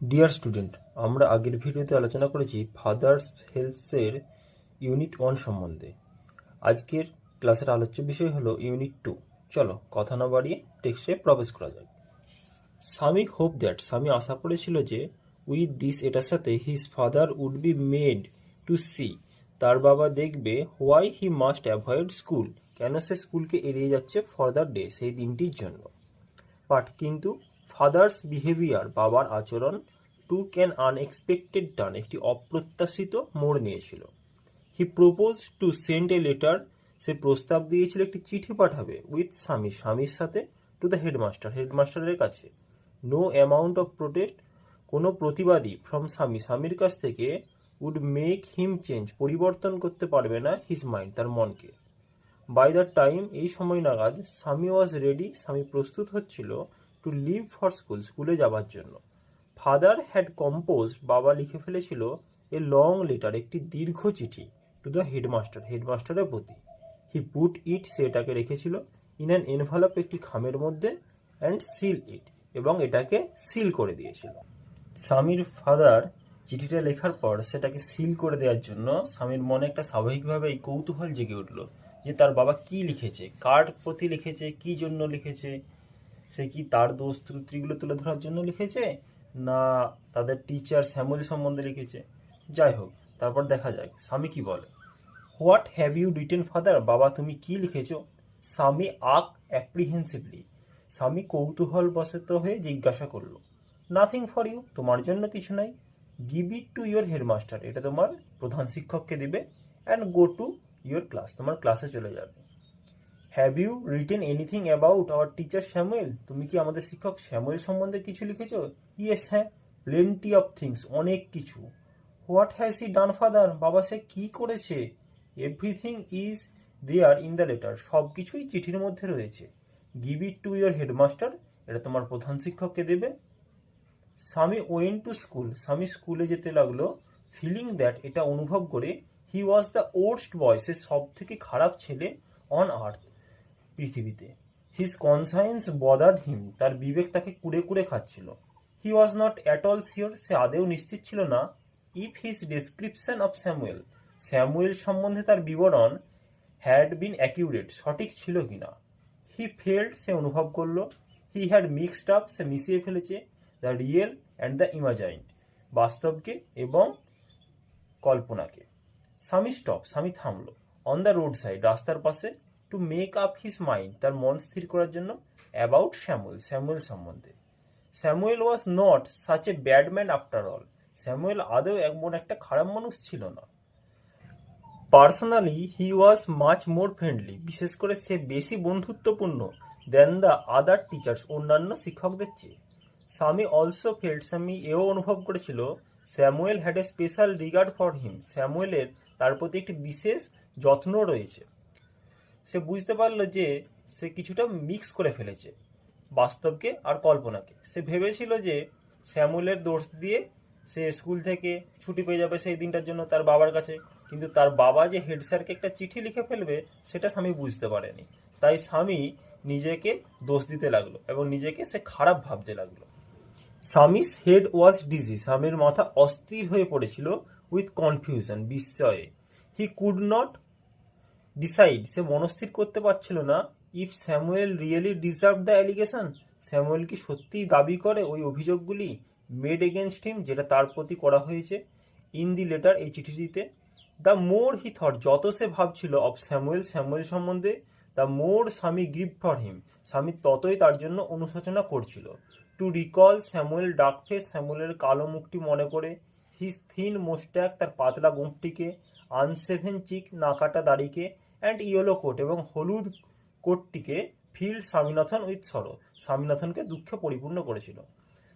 Dear student আমরা আগের ভিডিওতে আলোচনা করেছি ফাদার্স হেলথসের ইউনিট ওয়ান সম্বন্ধে। আজকের ক্লাসের আলোচ্য বিষয় হলো ইউনিট টু চলো কথা না বাড়িয়ে টেক্সটে প্রবেশ করা যাক। স্বামী হোপ দ্যাট স্বামী আশা করেছিল যে উইথ দিস এটার সাথে his father would be made to see তার বাবা দেখবে why he must avoid school কেন সে স্কুলকে এড়িয়ে যাচ্ছে ফর দ্য ডে সেই দিনটির জন্য। বাট কিন্তু ফাদার্স বিহেভিয়ার বাবার আচরণ টু ক্যান আনএক্সপেক্টেড টার্ন একটি অপ্রত্যাশিত মোড় নিয়েছিল। He propose to send a letter সে প্রস্তাব দিয়েছিল, একটি চিঠি পাঠাবে উইথ স্বামী, স্বামীর সাথে টু দ্য হেডমাস্টার হেডমাস্টারের কাছে। নো অ্যামাউন্ট অফ প্রোটেস্ট কোনো প্রতিবাদী ফ্রম স্বামী, স্বামীর কাছ থেকে উড মেক হিম চেঞ্জ পরিবর্তন করতে পারবে না হিজ মাইন্ড তার মনকে। বাই দ্য টাইম এই সময় নাগাদ স্বামী ওয়াজ রেডি স্বামী প্রস্তুত হচ্ছিল টু লিভ ফর স্কুল স্কুলে যাবার জন্য। ফাদার হ্যাড কম্পোজ বাবা লিখে ফেলেছিল এ লং লেটার একটি দীর্ঘ চিঠি টু দ্য হেডমাস্টার হেডমাস্টারের প্রতি। হি পুট ইট সেটাকে রেখেছিল ইন অ্যান এনভালপ একটি খামের মধ্যে অ্যান্ড সিল ইট এবং এটাকে সিল করে দিয়েছিল। স্বামীর ফাদার চিঠিটা লেখার পর সেটাকে সিল করে দেওয়ার জন্য স্বামীর মনে একটা স্বাভাবিকভাবে এই কৌতূহল জেগে উঠল যে তার বাবা কি লিখেছে, কার প্রতি লিখেছে, কি জন্য লিখেছে। সে কি তার দোষ ত্রুটিগুলো তুলে ধরার জন্য লিখেছে? না, তাদের টিচার শ্যামল সম্বন্ধে লিখেছে। যাই হোক, তারপর দেখা যাক, স্বামী কি বলে? What have you written father বাবা, তুমি কি লিখেছ? স্বামী আক অ্যাপ্রিহেন্সিভলি স্বামী কৌতূহল বশত হয়ে জিজ্ঞাসা করল নাথিং ফর ইউ তোমার জন্য কিছু নাই? Give it to your headmaster এটা তোমার প্রধান শিক্ষককে দিবে। And go to your class তোমার ক্লাসে চলে যাবে। Have you written anything about our teacher Samuel তুমি কি আমাদের শিক্ষক শ্যামুয়েল সম্বন্ধে কিছু লিখেছ? ইয়েস হ্যাঁ প্লেন্টি অফ থিংস অনেক কিছু। What has he done father বাবা সে কি করেছে? Everything is there in the letter সব কিছুই চিঠির মধ্যে রয়েছে। Give it to your headmaster এটা তোমার প্রধান শিক্ষককে দেবে। স্বামী ওয়েন টু স্কুল স্বামী স্কুলে যেতে লাগল। ফিলিং দ্যাট এটা অনুভব করে হি ওয়াজ দ্য ওর্স্ট বয় সে সব থেকে খারাপ ছেলে অন আর্থ পৃথিবীতে। হিজ কনসায়েন্স বদার্ড হিম তার বিবেক তাকে কুড়ে কুড়ে খাচ্ছিল। He was not at all sure সে আদেও নিশ্চিত ছিল না। If his description of Samuel Samuel সম্বন্ধে তার বিবরণ হ্যাড বিন অ্যাকিউরেট সঠিক ছিল কি না? হি ফেল্ড সে অনুভব করল। হি হ্যাড মিক্সড আপ সে মিশিয়ে ফেলেছে। The real and the imagined বাস্তবকে এবং কল্পনাকে। স্বামী স্টপ স্বামী থামলো। অন দ্য রোড সাইড রাস্তার পাশে to make up his mind তার মন স্থির করার জন্য অ্যাবাউট শ্যামুয়েল স্যামুয়েল সম্বন্ধে। Samuel was not such a bad man after all Samuel আদৌ এমন একটা খারাপ মানুষ ছিল না। Personally he was much more friendly বিশেষ করে সে বেশি বন্ধুত্বপূর্ণ দেন দ্য আদার টিচার্স অন্যান্য শিক্ষকদের চেয়ে। স্বামী অলসো ফেল্ড স্বামী এও অনুভব করেছিল Samuel had a special regard for him স্যামুয়েলের তার প্রতি একটি বিশেষ যত্ন রয়েছে। সে বুঝতে পারল যে সে কিছুটা মিক্স করে ফেলেছে, বাস্তবকে আর কল্পনাকে। সে ভেবেছিল যে স্যামুয়েলের দোষ দিয়ে সে স্কুল থেকে ছুটি পেয়ে যাবে সেই দিনটার জন্য তার বাবার কাছে। কিন্তু তার বাবা যে হেড স্যারকে একটা চিঠি লিখে ফেলবে, সেটা স্বামী বুঝতে পারেনি। তাই স্বামী নিজেকে দোষ দিতে লাগল এবং নিজেকে সে খারাপ ভাবতে লাগল। স্বামীস হেড ওয়াজ ডিজি স্বামীর মাথা অস্থির হয়ে পড়েছিল উইথ কনফিউশন বিস্ময়ে। হি কুড নট ডিসাইড সে মনস্থির করতে পারছিল না। If Samuel really deserve the allegation Samuel কি সত্যিই দাবি করে ওই অভিযোগগুলি মেড এগেনস্ট হিম যেটা তার প্রতি করা হয়েছে? ইন দি লেটার এই চিঠিটিতে দ্য মোর হি থট যত সে ভাবছিল অফ স্যামুয়েল স্যামুয়েল সম্বন্ধে the more Swami grip for হিম স্বামী ততই তার জন্য অনুশোচনা করছিল। To recall Samuel dark face স্যামুয়েলের কালো মুখটি মনে করে হিজ থিন মোস্ট্যাক তার পাতলা গোঁফটিকে আনসেভেন চিক নাকাটা দাড়িকে অ্যান্ড ইয়েলো কোট এবং হলুদ কোটটিকে ফিল্ড স্বামীনাথন উইথ সরো। স্বামীনাথনকে দুঃখে পরিপূর্ণ করেছিল।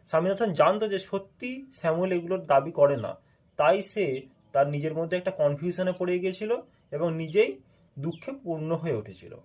স্বামীনাথন জানতো যে সত্যি শ্যামল এগুলোর দাবি করে না। তাই সে তার নিজের মধ্যে একটা কনফিউশনে পড়ে গিয়েছিল এবং নিজেই দুঃখে পূর্ণ হয়ে উঠেছিল।